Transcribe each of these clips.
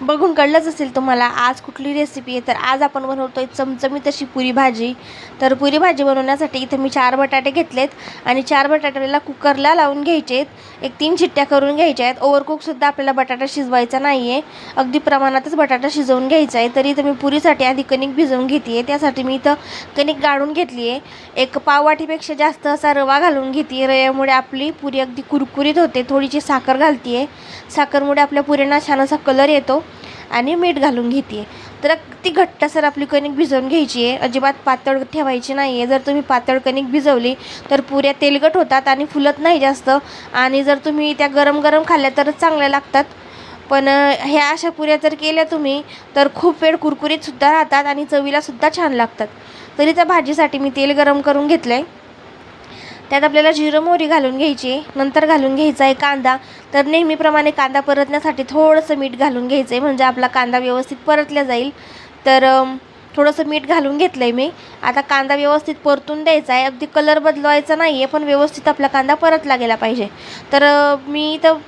बघून कळलंच असेल तुम्हाला आज कुठली रेसिपी आहे? तर आज आपण बनवतो आहे चमचमीत अशी पुरी भाजी. तर पुरी भाजी बनवण्यासाठी इथे मी चार बटाटे घेतलेत आणि चार बटाट्याला कुकरला लावून घ्यायचे आहेत एक तीन चिट्ट्या करून घ्यायच्या आहेत. ओव्हरकुकसुद्धा आपल्याला बटाटा शिजवायचा नाही आहे अगदी प्रमाणातच बटाटा शिजवून घ्यायचा आहे. तरी इथं मी पुरीसाठी आधी कणिक भिजवून घेते आहे त्यासाठी मी इथं कणिक गाळून घेतली आहे एक पाववाटीपेक्षा जास्त असा रवा घालून घेते रव्यामुळे आपली पुरी अगदी कुरकुरीत होते. थोडीशी साखर घालते आहे साखरमुळे आपल्या पुऱ्यांना छान असा कलर येतो. आणि मीठ घालून घेते तर ती घट्टसर आपली कणिक भिजवून घ्यायची आहे अजिबात पातळ ठेवायची नाही आहे जर तुम्ही पातळ कणिक भिजवली तर पुऱ्या तेलकट होतात आणि फुलत नाही जास्त. आणि जर तुम्ही त्या गरम गरम खाल्ल्या तरच चांगल्या लागतात. पण ह्या अशा पुऱ्या जर केल्या तुम्ही तर खूप वेळ कुरकुरीतसुद्धा राहतात आणि चवीलासुद्धा छान लागतात. तरी त्या भाजीसाठी मी तेल गरम करून घेतलं आहे त्यात आपल्याला जिरं मोहरी घालून घ्यायची आहे नंतर घालून घ्यायचा आहे कांदा. तर नेहमीप्रमाणे कांदा परतण्यासाठी थोडंसं मीठ घालून घ्यायचं आहे म्हणजे आपला कांदा व्यवस्थित परतला जाईल. तर थोडंसं मीठ घालून घेतलं आहे मी. आता कांदा व्यवस्थित परतून द्यायचा आहे अगदी कलर बदलवायचा नाही आहे पण व्यवस्थित आपला कांदा परतला गेला पाहिजे. तर मी इथं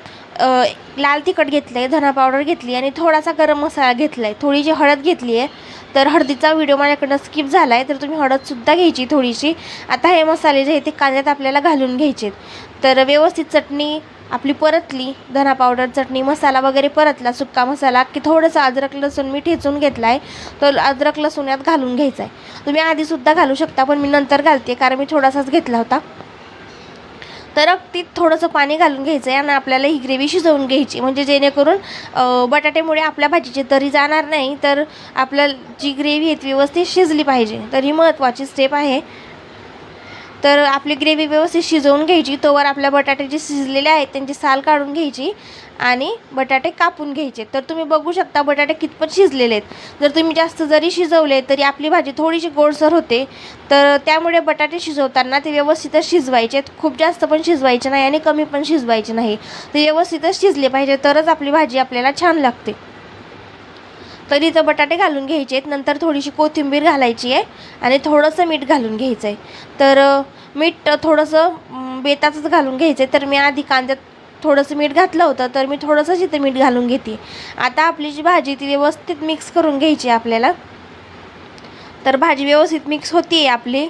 लाल तिखट घेतलं आहे धना पावडर घेतली आणि थोडासा गरम मसाला घेतला आहे थोडीशी हळद घेतली आहे तर हळदीचा व्हिडिओ माझ्याकडनं स्किप झाला आहे तर तुम्ही हळदसुद्धा घ्यायची थोडीशी. आता हे मसाले जे आहे ते कांद्यात आपल्याला घालून घ्यायचे तर व्यवस्थित चटणी आपली परतली धना पावडर चटणी मसाला वगैरे परतला सुक्का मसाला की थोडंसं अद्रक लसूण मी ठेचून घेतला आहे तर अद्रक लसूण यात घालून घ्यायचा आहे तुम्ही आधीसुद्धा घालू शकता पण मी नंतर घालते कारण मी थोडासाच घेतला होता. तर अगदी थोडंसं पाणी घालून घ्यायचं आहे आणि आपल्याला ही ग्रेव्ही शिजवून घ्यायची. म्हणजे जेणेकरून बटाट्यामुळे आपल्या भाजीची तरी जाणार नाही तर आपल्या जी ग्रेव्ही आहे ती व्यवस्थित शिजली पाहिजे. तर ही महत्त्वाची स्टेप आहे. तर आपली ग्रेव्ही व्यवस्थित शिजवून घ्यायची. तोवर आपल्या बटाटे जे शिजलेले आहेत त्यांची साल काढून घ्यायची आणि बटाटे कापून घ्यायचे. तर तुम्ही बघू शकता बटाटे कितपत शिजलेले आहेत. जर तुम्ही जास्त जरी शिजवले तरी आपली भाजी थोडीशी गोडसर होते. तर त्यामुळे बटाटे शिजवताना ते व्यवस्थितच शिजवायचे खूप जास्त पण शिजवायचे नाही आणि कमी पण शिजवायचे नाही. ते व्यवस्थितच शिजले पाहिजे तरच आपली भाजी आपल्याला छान लागते. तर इथं बटाटे घालून घ्यायचे आहेत. नंतर थोडीशी कोथिंबीर घालायची आहे आणि थोडंसं मीठ घालून घ्यायचं आहे. तर मीठ थोडंसं बेताचंच घालून घ्यायचं आहे. तर मी आधी कांद्यात थोडंसं मीठ घातलं होतं. तर मी थोडंसंच इथं मीठ घालून घेते. आता आपली जी भाजी ती व्यवस्थित मिक्स करून घ्यायची आहे आपल्याला. तर भाजी व्यवस्थित मिक्स होती आहे आपली.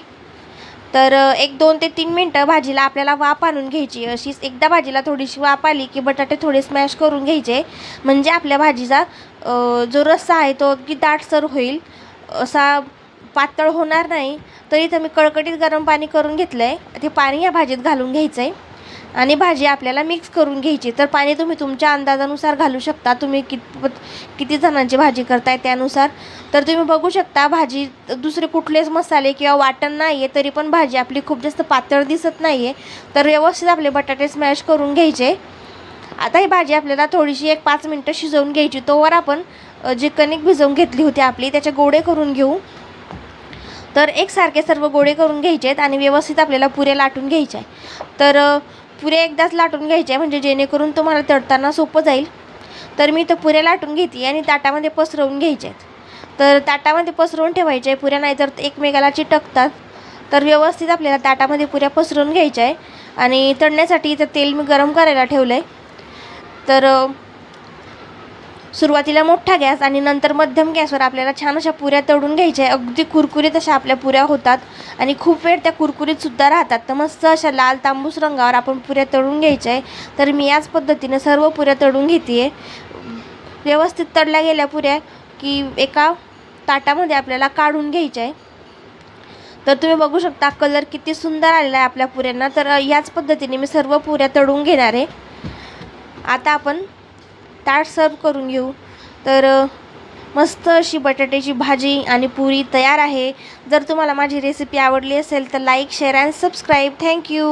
तर एक दोन ते तीन मिनटं भाजीला आपल्याला वाफ आणून घ्यायची. अशीच एकदा भाजीला थोडीशी वाफ आली की बटाटे थोडे स्मॅश करून घ्यायचे. म्हणजे आपल्या भाजीचा जो रस्सा आहे तो अगदी दाटसर होईल. असा पातळ होणार नाही. तर इथं मी कळकटीत गरम पाणी करून घेतलं आहे ते पाणी या भाजीत घालून घ्यायचं आहे आणि भाजी आपल्याला मिक्स करून घ्यायची. तर पाणी तुम्ही तुमच्या अंदाजानुसार घालू शकता. तुम्ही कित किती जणांची भाजी करताय त्यानुसार. तर तुम्ही बघू शकता भाजी दुसरे कुठलेच मसाले किंवा वाटण नाही आहे तरी पण भाजी आपली खूप जास्त पातळ दिसत नाही आहे तर व्यवस्थित आपले बटाटे स्मॅश करून घ्यायचे. आता ही भाजी आपल्याला थोडीशी एक पाच मिनटं शिजवून घ्यायची. तोवर आपण जी कणिक भिजवून घेतली होती आपली त्याचे गोळे करून घेऊ. तर एकसारखे सर्व गोळे करून घ्यायचे आहेत आणि व्यवस्थित आपल्याला पुऱ्या लाटून घ्यायच्या आहे तर पुऱ्या एकदाच लाटून घ्यायच्या म्हणजे जेणेकरून तुम्हाला तळताना सोपं जाईल. तर मी तर पुऱ्या लाटून घेते आणि ताटामध्ये पसरवून घ्यायच्या आहेत. तर ताटामध्ये पसरवून ठेवायच्या आहे पुऱ्या नाही जर एकमेकाला चिटकतात. तर व्यवस्थित आपल्याला ताटामध्ये पुऱ्या पसरवून घ्यायच्या आहे आणि तळण्यासाठी इथं तेल मी गरम करायला ठेवलं आहे तर सुरुवातीला मोठा गॅस आणि नंतर मध्यम गॅसवर आपल्याला छान अशा पुऱ्या तळून घ्यायच्या आहे अगदी कुरकुरीत अशा आपल्या पुऱ्या होतात. आणि खूप वेळ त्या कुरकुरीतसुद्धा राहतात. तर मस्त अशा लाल तांबूस रंगावर आपण पुऱ्या तळून घ्यायच्या आहे तर मी याच पद्धतीने सर्व पुऱ्या तळून घेते आहे व्यवस्थित तळल्या गेल्या पुऱ्या की एका ताटामध्ये आपल्याला काढून घ्यायच्या आहे तर तुम्ही बघू शकता कलर किती सुंदर आलेला आहे आपल्या पुऱ्यांना. तर याच पद्धतीने मी सर्व पुऱ्या तळून घेणार आहे. आता आपण ताट सर्व करून घेऊ. तर मस्त अशी बटाट्याची भाजी आणि पुरी तयार आहे. जर तुम्हाला माझी रेसिपी आवडली असेल तर like share and subscribe thank you